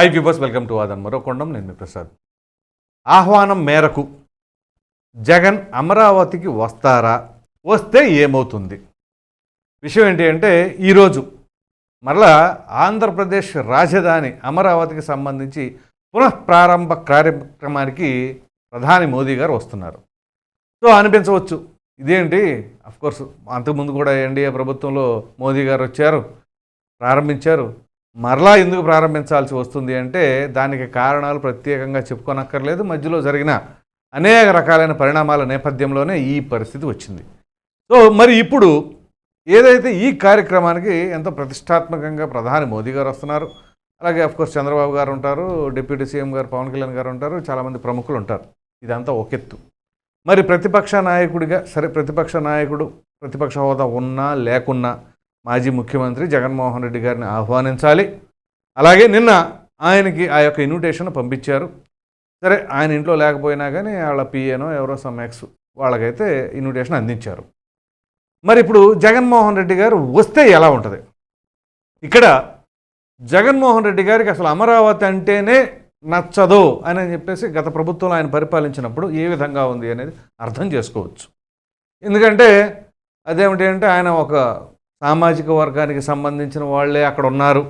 I viewers welcome to ఆదన్ మరో కొండం నేను మీ ప్రసాద్. ఆహ్వానం మేరకు జగన్ అమరావతికి వస్తారా? వస్తే ఏమవుతుంది? విషయం ఏంటి అంటే ఈరోజు మరలా ఆంధ్రప్రదేశ్ రాజధాని అమరావతికి సంబంధించి పునఃప్రారంభ కార్యక్రమానికి ప్రధాని మోదీ గారు వస్తున్నారు. సో అనిపించవచ్చు. ఇదేంటి? అఫ్కోర్స్ అంతకుముందు కూడా ఎన్డీఏ ప్రభుత్వంలో మోదీ గారు వచ్చారు ప్రారంభించారు. మరలా ఎందుకు ప్రారంభించాల్సి వస్తుంది అంటే దానికి కారణాలు ప్రత్యేకంగా చెప్పుకోనక్కర్లేదు. మధ్యలో జరిగిన అనేక రకాలైన పరిణామాల నేపథ్యంలోనే ఈ పరిస్థితి వచ్చింది. సో మరి ఇప్పుడు ఏదైతే ఈ కార్యక్రమానికి ఎంతో ప్రతిష్టాత్మకంగా ప్రధాని మోదీ గారు వస్తున్నారు అలాగే అఫ్కోర్స్ చంద్రబాబు గారు ఉంటారు డిప్యూటీ సీఎం గారు పవన్ కళ్యాణ్ గారు ఉంటారు చాలామంది ప్రముఖులు ఉంటారు. ఇదంతా ఒకెత్తు మరి ప్రతిపక్ష నాయకుడిగా సరే ప్రతిపక్ష నాయకుడు ప్రతిపక్ష హోదా ఉన్నా లేకున్నా మాజీ ముఖ్యమంత్రి జగన్మోహన్ రెడ్డి గారిని ఆహ్వానించాలి. అలాగే నిన్న ఆయనకి ఆ యొక్క ఇన్విటేషన్ పంపించారు. సరే ఆయన ఇంట్లో లేకపోయినా కానీ వాళ్ళ పిఏనో ఎవరో సమ్ వాళ్ళకైతే ఇన్విటేషన్ అందించారు. మరి ఇప్పుడు జగన్మోహన్ రెడ్డి గారు వస్తే ఎలా ఉంటుంది? ఇక్కడ జగన్మోహన్ రెడ్డి గారికి అసలు అమరావతి అంటేనే నచ్చదు అని చెప్పేసి గత ప్రభుత్వంలో ఆయన పరిపాలించినప్పుడు ఏ విధంగా ఉంది అనేది అర్థం చేసుకోవచ్చు. ఎందుకంటే అదేమిటి అంటే ఆయన ఒక సామాజిక వర్గానికి సంబంధించిన వాళ్ళే అక్కడ ఉన్నారు.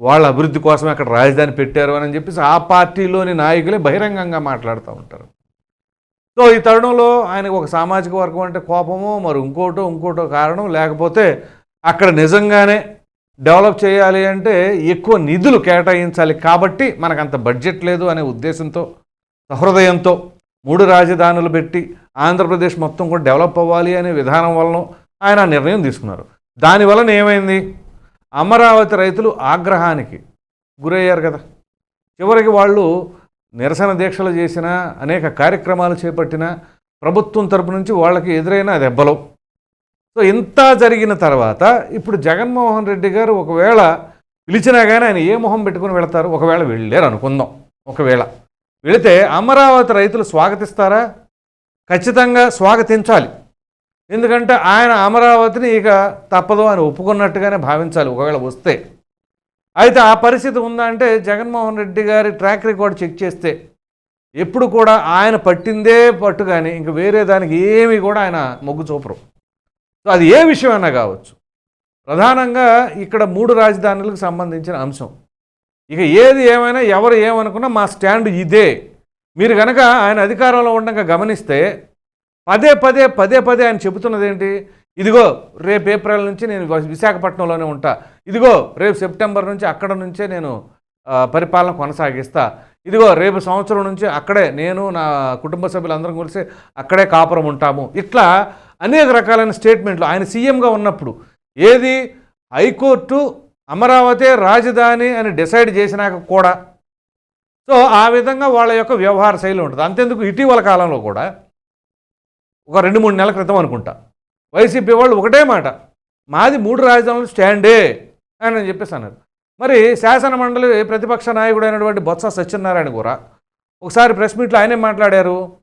వాళ్ళ అభివృద్ధి కోసం అక్కడ రాజధాని పెట్టారు అని చెప్పేసి ఆ పార్టీలోని నాయకులే బహిరంగంగా మాట్లాడుతూ ఉంటారు. సో ఈ తరుణంలో ఆయనకు ఒక సామాజిక వర్గం అంటే కోపమో మరి ఇంకోటో ఇంకోటో కారణం లేకపోతే అక్కడ నిజంగానే డెవలప్ చేయాలి అంటే ఎక్కువ నిధులు కేటాయించాలి కాబట్టి మనకు అంత బడ్జెట్ లేదు అనే ఉద్దేశంతో సహృదయంతో మూడు రాజధానులు పెట్టి ఆంధ్రప్రదేశ్ మొత్తం కూడా డెవలప్ అవ్వాలి అనే విధానం వలన ఆయన ఆ నిర్ణయం తీసుకున్నారు. దానివలన ఏమైంది? అమరావతి రైతులు ఆగ్రహానికి గురయ్యారు కదా. చివరికి వాళ్ళు నిరసన దీక్షలు చేసిన అనేక కార్యక్రమాలు చేపట్టిన ప్రభుత్వం తరపు నుంచి వాళ్ళకి ఎదురైన దెబ్బలు సో ఇంత జరిగిన తర్వాత ఇప్పుడు జగన్మోహన్ రెడ్డి గారు ఒకవేళ పిలిచినా కానీ ఆయన ఏ మొహం పెట్టుకుని వెళతారు? ఒకవేళ వెళ్ళారు అనుకుందాం. ఒకవేళ వెళితే అమరావతి రైతులు స్వాగతిస్తారా? ఖచ్చితంగా స్వాగతించాలి. ఎందుకంటే ఆయన అమరావతిని ఇక తప్పదు అని ఒప్పుకున్నట్టుగానే భావించాలి ఒకవేళ వస్తే. అయితే ఆ పరిస్థితి ఉందంటే జగన్మోహన్ రెడ్డి గారి ట్రాక్ రికార్డ్ చెక్ చేస్తే ఎప్పుడు కూడా ఆయన పట్టిందే పట్టు కానీ ఇంక వేరే దానికి ఏమి కూడా ఆయన మొగ్గు చూపరు. సో అది ఏ విషయమైనా కావచ్చు. ప్రధానంగా ఇక్కడ మూడు రాజధానులకు సంబంధించిన అంశం. ఇక ఏది ఏమైనా ఎవరు ఏమనుకున్నా మా స్టాండ్ ఇదే. మీరు కనుక ఆయన అధికారంలో ఉండగా గమనిస్తే పదే పదే పదే పదే ఆయన చెబుతున్నది ఏంటి ఇదిగో రేపు ఏప్రిల్ నుంచి నేను విశాఖపట్నంలోనే ఉంటా. ఇదిగో రేపు సెప్టెంబర్ నుంచి అక్కడ నుంచే నేను పరిపాలన కొనసాగిస్తా. ఇదిగో రేపు సంవత్సరం నుంచి అక్కడే నేను నా కుటుంబ సభ్యులందరం కలిసి అక్కడే కాపురం ఉంటాము. ఇట్లా అనేక రకాలైన స్టేట్మెంట్లు ఆయన సీఎంగా ఉన్నప్పుడు ఏది? హైకోర్టు అమరావతి రాజధాని అని డిసైడ్ చేసినాక కూడా. సో ఆ విధంగా వాళ్ళ యొక్క వ్యవహార శైలి ఉంటుంది. అంతెందుకు? ఇటీవల కాలంలో కూడా ఒక రెండు మూడు నెలల క్రితం అనుకుంటా. వైసీపీ వాళ్ళు ఒకటే మాట మాది మూడు రాజధానులు స్టాండే అని చెప్పేసి అన్నారు. మరి శాసన మండలి ప్రతిపక్ష నాయకుడు అయినటువంటి బొత్స సత్యనారాయణ కూడా ఒకసారి ప్రెస్ మీట్లో ఆయనే మాట్లాడారు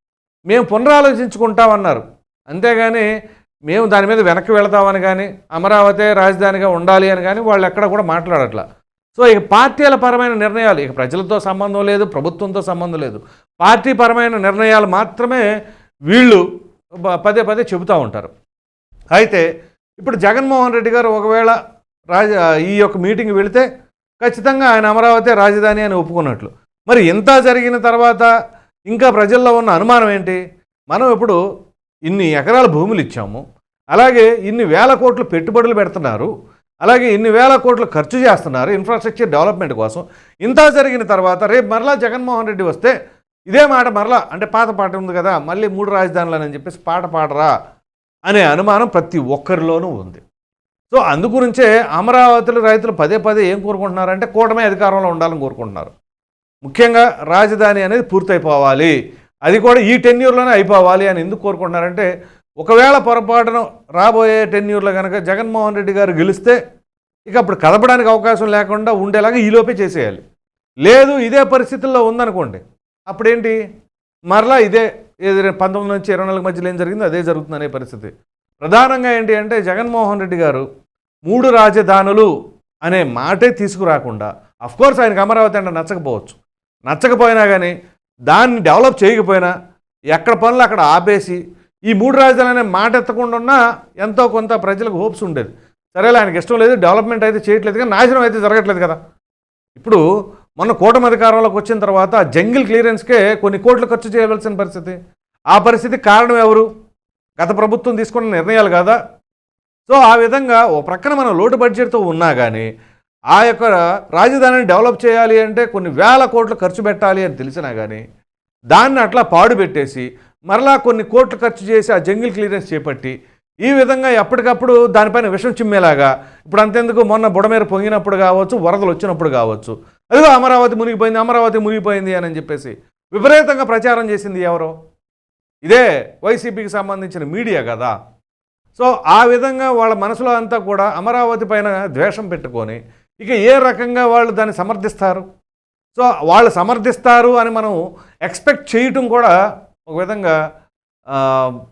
మేము పునరాలోచించుకుంటామన్నారు. అంతేగాని మేము దాని మీద వెనక్కి వెళతామని కానీ అమరావతి రాజధానిగా ఉండాలి అని కానీ వాళ్ళు ఎక్కడ కూడా మాట్లాడట్లా. సో ఇక పార్టీల పరమైన నిర్ణయాలు ఇక ప్రజలతో సంబంధం లేదు ప్రభుత్వంతో సంబంధం లేదు. పార్టీ పరమైన నిర్ణయాలు మాత్రమే వీళ్ళు పదే పదే చెబుతూ ఉంటారు. అయితే ఇప్పుడు జగన్మోహన్ రెడ్డి గారు ఒకవేళ రాజ ఈ యొక్క మీటింగ్ వెళితే ఖచ్చితంగా ఆయన అమరావతి రాజధాని అని ఒప్పుకున్నట్లు. మరి ఇంత జరిగిన తర్వాత ఇంకా ప్రజల్లో ఉన్న అనుమానం ఏంటి? మనం ఇప్పుడు ఇన్ని ఎకరాల భూములు ఇచ్చాము. అలాగే ఇన్ని వేల కోట్లు పెట్టుబడులు పెడుతున్నారు. అలాగే ఇన్ని వేల కోట్లు ఖర్చు చేస్తున్నారు ఇన్ఫ్రాస్ట్రక్చర్ డెవలప్మెంట్ కోసం. ఇంత జరిగిన తర్వాత రేపు మరలా జగన్మోహన్ రెడ్డి వస్తే ఇదే మాట మరలా అంటే పాత పాట ఉంది కదా మళ్ళీ మూడు రాజధానులని అని చెప్పేసి పాట పాడరా అనే అనుమానం ప్రతి ఒక్కరిలోనూ ఉంది. సో అందుగురించే అమరావతిలో రైతులు పదే పదే ఏం కోరుకుంటున్నారంటే కూటమే అధికారంలో ఉండాలని కోరుకుంటున్నారు. ముఖ్యంగా రాజధాని అనేది పూర్తయిపోవాలి. అది కూడా ఈ టెన్యూర్లోనే అయిపోవాలి అని ఎందుకు కోరుకుంటున్నారంటే ఒకవేళ పొరపాటున రాబోయే టెన్యూర్లో కనుక జగన్మోహన్ రెడ్డి గారు గెలిస్తే ఇక అప్పుడు కదపడానికి అవకాశం లేకుండా ఉండేలాగా ఈలోపే చేసేయాలి. లేదు ఇదే పరిస్థితుల్లో ఉందనుకోండి అప్పుడేంటి? మరలా ఇదే ఏదైనా పంతొమ్మిది నుంచి ఇరవై నాలుగు మధ్యలో ఏం జరిగిందో అదే జరుగుతుందనే పరిస్థితి. ప్రధానంగా ఏంటి అంటే జగన్మోహన్ రెడ్డి గారు మూడు రాజధానులు అనే మాటే తీసుకురాకుండా అఫ్కోర్స్ ఆయనకు అమరావతి అంటే నచ్చకపోవచ్చు. నచ్చకపోయినా కానీ దాన్ని డెవలప్ చేయకపోయినా ఎక్కడ పనులు అక్కడ ఆపేసి ఈ మూడు రాజధానులు అనే మాట ఎత్తకుండా ఉన్నా ఎంతో కొంత ప్రజలకు హోప్స్ ఉండేది. సరేలే ఆయనకి ఇష్టం లేదు డెవలప్మెంట్ అయితే చేయట్లేదు కానీ నాశనం అయితే జరగట్లేదు కదా. ఇప్పుడు మొన్న కూటమి అధికారంలోకి వచ్చిన తర్వాత జంగిల్ క్లియరెన్స్కే కొన్ని కోట్లు ఖర్చు చేయవలసిన పరిస్థితి. ఆ పరిస్థితి కారణం ఎవరు? గత ప్రభుత్వం తీసుకున్న నిర్ణయాలు కాదా? సో ఆ విధంగా ఓ ప్రక్కన మనం లోటు బడ్జెట్తో ఉన్నా కానీ ఆ యొక్క రాజధానిని డెవలప్ చేయాలి అంటే కొన్ని వేల కోట్లు ఖర్చు పెట్టాలి అని తెలిసినా కానీ దాన్ని అట్లా పాడు పెట్టేసి మరలా కొన్ని కోట్లు ఖర్చు చేసి ఆ జంగిల్ క్లియరెన్స్ చేపట్టి ఈ విధంగా ఎప్పటికప్పుడు దానిపైన విషం చిమ్మేలాగా ఇప్పుడు అంతెందుకు మొన్న బుడమేర పొంగినప్పుడు కావచ్చు వరదలు వచ్చినప్పుడు కావచ్చు అదిగో అమరావతి మునిగిపోయింది అమరావతి మునిగిపోయింది అని చెప్పేసి విపరీతంగా ప్రచారం చేసింది ఎవరో? ఇదే వైసీపీకి సంబంధించిన మీడియా కదా. సో ఆ విధంగా వాళ్ళ మనసులో అంతా కూడా అమరావతి పైన ద్వేషం పెట్టుకొని ఇక ఏ రకంగా వాళ్ళు దాన్ని సమర్థిస్తారు? సో వాళ్ళు సమర్థిస్తారు అని మనం ఎక్స్పెక్ట్ చేయటం కూడా ఒక విధంగా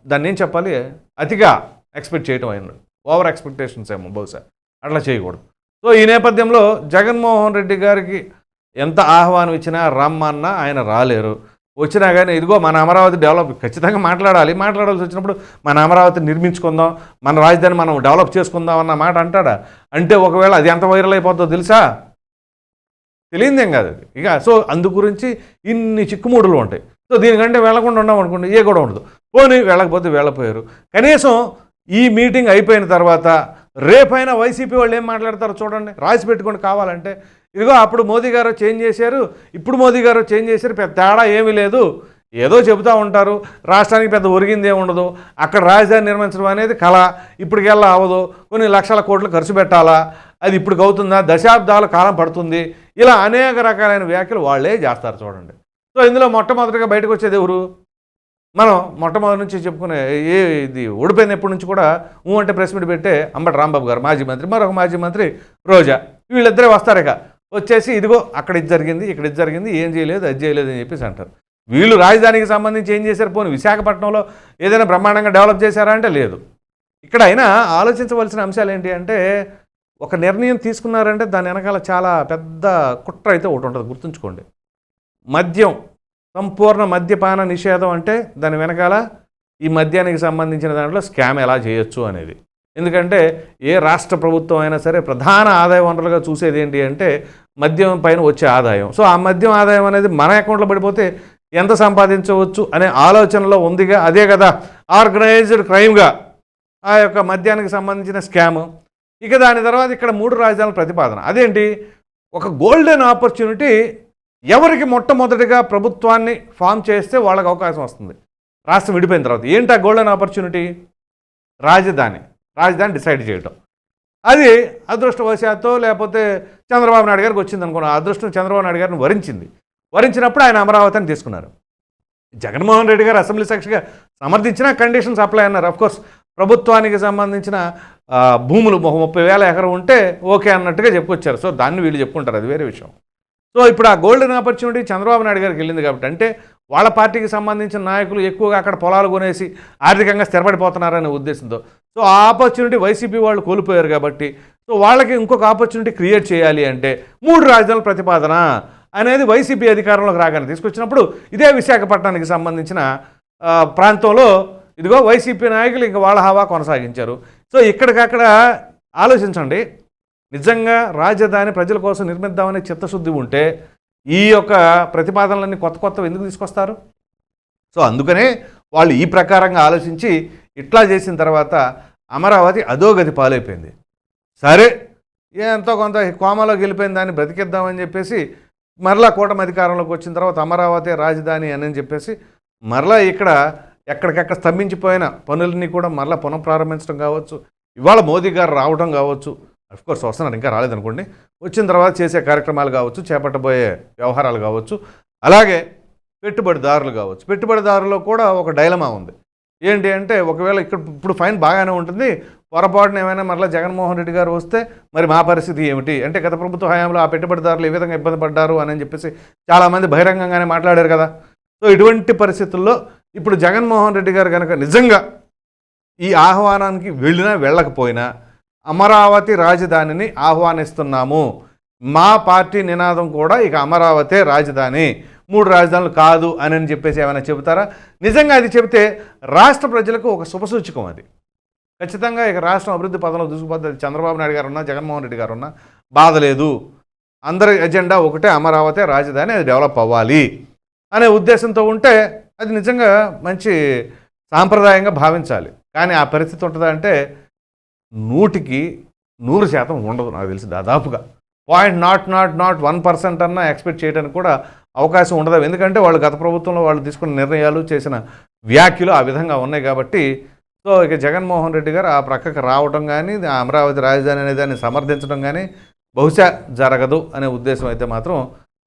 దాన్ని ఏం చెప్పాలి? అతిగా ఎక్స్పెక్ట్ చేయటం అయినాడు ఓవర్ ఎక్స్పెక్టేషన్స్ ఏమో బహుశా. అట్లా చేయకూడదు. సో ఈ నేపథ్యంలో జగన్మోహన్ రెడ్డి గారికి ఎంత ఆహ్వానం ఇచ్చినా రమ్మన్నా ఆయన రాలేరు. వచ్చినా కానీ ఇదిగో మన అమరావతి డెవలప్ ఖచ్చితంగా మాట్లాడాలి. మాట్లాడాల్సి వచ్చినప్పుడు మన అమరావతి నిర్మించుకుందాం మన రాజధాని మనం డెవలప్ చేసుకుందాం అన్న మాట అంటాడా? అంటే ఒకవేళ అది ఎంత వైరల్ అయిపోతుందో తెలుసా? తెలియదేం కాదు అది. ఇక సో అందు గురించి ఇన్ని చిక్కుముడులు ఉంటాయి. సో దీనికంటే వెళ్ళకుండా ఉన్నాం అనుకోండి ఏ కూడా ఉండదు. పోనీ వెళ్ళకపోతే వెళ్ళపోయారు. కనీసం ఈ మీటింగ్ అయిపోయిన తర్వాత రేపైనా వైసీపీ వాళ్ళు ఏం మాట్లాడతారో చూడండి. రాసి పెట్టుకొని కావాలంటే ఇదిగో అప్పుడు మోదీ గారు చేంజ్ చేశారు? ఇప్పుడు మోదీ గారు చేంజ్ చేశారు? పెద్ద తేడా ఏమీ లేదు. ఏదో చెబుతూ ఉంటారు. రాష్ట్రానికి పెద్ద ఒరిగింది ఉండదు. అక్కడ రాజధాని నిర్మించడం అనేది కళ. ఇప్పటికెల్లా అవ్వదు కొన్ని లక్షల కోట్లు ఖర్చు పెట్టాలా? అది ఇప్పటికి అవుతుందా? దశాబ్దాల కాలం పడుతుంది. ఇలా అనేక రకాలైన వ్యాఖ్యలు వాళ్ళే చేస్తారు చూడండి. సో ఇందులో మొట్టమొదటిగా బయటకు వచ్చేది ఎవరు? మనం మొట్టమొదటి నుంచి చెప్పుకునే ఏ ఇది ఓడిపోయిన ఎప్పటి నుంచి కూడా ఊ అంటే ప్రెస్ మీట్ పెట్టే అంబటి రాంబాబు గారు మాజీ మంత్రి మరొక మాజీ మంత్రి రోజా. వీళ్ళిద్దరే వస్తారు ఇక. వచ్చేసి ఇదిగో అక్కడ ఇది జరిగింది ఇక్కడ ఇది జరిగింది ఏం చేయలేదు అది చేయలేదు అని చెప్పేసి అంటారు. వీళ్ళు రాజధానికి సంబంధించి ఏం చేశారు? పోనీ విశాఖపట్నంలో ఏదైనా బ్రహ్మాండంగా డెవలప్ చేశారా అంటే లేదు. ఇక్కడ అయినా ఆలోచించవలసిన అంశాలు ఏంటి అంటే ఒక నిర్ణయం తీసుకున్నారంటే దాని వెనకాల చాలా పెద్ద కుట్ర అయితే ఒకటి ఉంటుంది గుర్తుంచుకోండి. మద్యం సంపూర్ణ మద్యపాన నిషేధం అంటే దాని వెనకాల ఈ మద్యానికి సంబంధించిన దాంట్లో స్కామ్ ఎలా చేయొచ్చు అనేది. ఎందుకంటే ఏ రాష్ట్ర ప్రభుత్వం అయినా సరే ప్రధాన ఆదాయ వనరులుగా చూసేది ఏంటి అంటే మద్యం పైన వచ్చే ఆదాయం. సో ఆ మద్యం ఆదాయం అనేది మన అకౌంట్లో పడిపోతే ఎంత సంపాదించవచ్చు అనే ఆలోచనలో ఉందిగా. అదే కదా ఆర్గనైజ్డ్ క్రైమ్గా ఆ యొక్క మద్యానికి సంబంధించిన స్కామ్. ఇక దాని తర్వాత ఇక్కడ మూడు రాజధానుల ప్రతిపాదన. అదేంటి? ఒక గోల్డెన్ ఆపర్చునిటీ ఎవరికి మొట్టమొదటిగా ప్రభుత్వాన్ని ఫామ్ చేస్తే వాళ్ళకి అవకాశం వస్తుంది. రాష్ట్రం విడిపోయిన తర్వాత ఏంటి ఆ గోల్డెన్ ఆపర్చునిటీ రాజధాని. రాజధాని డిసైడ్ చేయటం. అది అదృష్టవశాత్తు లేకపోతే చంద్రబాబు నాయుడు గారికి వచ్చింది అనుకున్న అదృష్టం చంద్రబాబు నాయుడు గారిని వరించింది. వరించినప్పుడు ఆయన అమరావతిని తీసుకున్నారు. జగన్మోహన్ రెడ్డి గారు అసెంబ్లీ సాక్షిగా సమర్థించిన కండిషన్స్ అప్లై అన్నారు. అఫ్కోర్స్ ప్రభుత్వానికి సంబంధించిన భూములు ముప్పై వేల ఎకరం ఉంటే ఓకే అన్నట్టుగా చెప్పుకొచ్చారు. సో దాన్ని వీళ్ళు చెప్పుకుంటారు. అది వేరే విషయం. సో ఇప్పుడు ఆ గోల్డెన్ ఆపర్చునిటీ చంద్రబాబు నాయుడు గారికి వెళ్ళింది కాబట్టి అంటే వాళ్ళ పార్టీకి సంబంధించిన నాయకులు ఎక్కువగా అక్కడ పొలాలు కొనేసి ఆర్థికంగా స్థిరపడిపోతున్నారనే ఉద్దేశంతో. సో ఆ ఆపర్చునిటీ వైసీపీ వాళ్ళు కోల్పోయారు కాబట్టి సో వాళ్ళకి ఇంకొక ఆపర్చునిటీ క్రియేట్ చేయాలి అంటే మూడు రాజధానుల ప్రతిపాదన అనేది వైసీపీ అధికారంలోకి రాగానే తీసుకొచ్చినప్పుడు ఇదే విశాఖపట్నానికి సంబంధించిన ప్రాంతంలో ఇదిగో వైసీపీ నాయకులు ఇంకా వాళ్ళ హవా కొనసాగించారు. సో ఇక్కడికక్కడ ఆలోచించండి. నిజంగా రాజధాని ప్రజల కోసం నిర్మిద్దామనే చిత్తశుద్ధి ఉంటే ఈ యొక్క ప్రతిపాదనలన్నీ కొత్త కొత్తవి ఎందుకు తీసుకొస్తారు? సో అందుకనే వాళ్ళు ఈ ప్రకారంగా ఆలోచించి ఇట్లా చేసిన తర్వాత అమరావతి అధోగతి పాలైపోయింది. సరే ఎంతో కొంత కోమలో గెలిపోయిన దాన్ని బ్రతికిద్దామని చెప్పేసి మరలా కూటమి అధికారంలోకి వచ్చిన తర్వాత అమరావతి రాజధాని అని చెప్పేసి మరలా ఇక్కడ ఎక్కడికక్కడ స్తంభించిపోయిన పనులన్నీ కూడా మరలా పునఃప్రారంభించడం కావచ్చు ఇవాళ మోదీ గారు రావడం కావచ్చు కోర్స్ వస్తున్నారు ఇంకా రాలేదనుకోండి. వచ్చిన తర్వాత చేసే కార్యక్రమాలు కావచ్చు చేపట్టబోయే వ్యవహారాలు కావచ్చు అలాగే పెట్టుబడిదారులు కావచ్చు. పెట్టుబడిదారులో కూడా ఒక డైలమా ఉంది. ఏంటి అంటే ఒకవేళ ఇక్కడ ఇప్పుడు ఫైన్ బాగానే ఉంటుంది పొరపాటున ఏమైనా మరలా జగన్మోహన్ రెడ్డి గారు వస్తే మరి మా పరిస్థితి ఏమిటి? అంటే గత ప్రభుత్వ హయాంలో ఆ పెట్టుబడిదారులు ఏ విధంగా ఇబ్బంది పడ్డారు అని చెప్పేసి చాలామంది బహిరంగంగానే మాట్లాడారు కదా. సో ఇటువంటి పరిస్థితుల్లో ఇప్పుడు జగన్మోహన్ రెడ్డి గారు కనుక నిజంగా ఈ ఆహ్వానానికి వెళ్ళినా వెళ్ళకపోయినా అమరావతి రాజధానిని ఆహ్వానిస్తున్నాము. మా పార్టీ నినాదం కూడా ఇక అమరావతే రాజధాని. మూడు రాజధానులు కాదు అని అని చెప్పేసి ఏమైనా చెబుతారా? నిజంగా అది చెబితే రాష్ట్ర ప్రజలకు ఒక శుభసూచకం అది. ఖచ్చితంగా ఇక రాష్ట్రం అభివృద్ధి పదంలో దూసుకుపోతుంది చంద్రబాబు నాయుడు గారు ఉన్నా జగన్మోహన్ రెడ్డి గారు ఉన్నా బాధ లేదు. అందరి ఎజెండా ఒకటే అమరావతి రాజధాని అది డెవలప్ అవ్వాలి అనే ఉద్దేశంతో ఉంటే అది నిజంగా మంచి సాంప్రదాయంగా భావించాలి. కానీ ఆ పరిస్థితి ఉంటుందంటే నూటికి నూరు శాతం ఉండదు నాకు తెలిసి దాదాపుగా. Point not not not one percent అన్న ఎక్స్పెక్ట్ చేయడానికి కూడా అవకాశం ఉండదు. ఎందుకంటే వాళ్ళు గత ప్రభుత్వంలో వాళ్ళు తీసుకున్న నిర్ణయాలు చేసిన వ్యాఖ్యలు ఆ విధంగా ఉన్నాయి కాబట్టి సో ఇక జగన్మోహన్ రెడ్డి గారు ఆ ప్రక్కకు రావడం కానీ అమరావతి రాజధాని అనే దాన్ని సమర్థించడం కానీ బహుశా జరగదు అనే ఉద్దేశం అయితే మాత్రం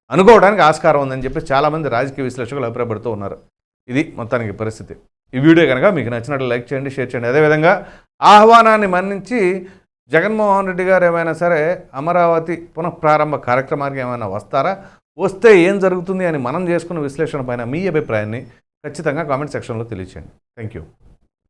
అనుకోవడానికి ఆస్కారం ఉందని చెప్పి చాలామంది రాజకీయ విశ్లేషకులు అభిప్రాయపడుతూ ఉన్నారు. ఇది మొత్తానికి పరిస్థితి. ఈ వీడియో కనుక మీకు నచ్చినట్లు లైక్ చేయండి షేర్ చేయండి. అదేవిధంగా ఆహ్వానాన్ని మన్నించి జగన్మోహన్ రెడ్డి గారు ఏమైనా సరే అమరావతి పునఃప్రారంభ కార్యక్రమానికి ఏమైనా వస్తారా? వస్తే ఏం జరుగుతుంది అని మనం చేసుకున్న విశ్లేషణ పైన మీ అభిప్రాయాన్ని ఖచ్చితంగా కామెంట్ సెక్షన్లో తెలియచేయండి. Thank you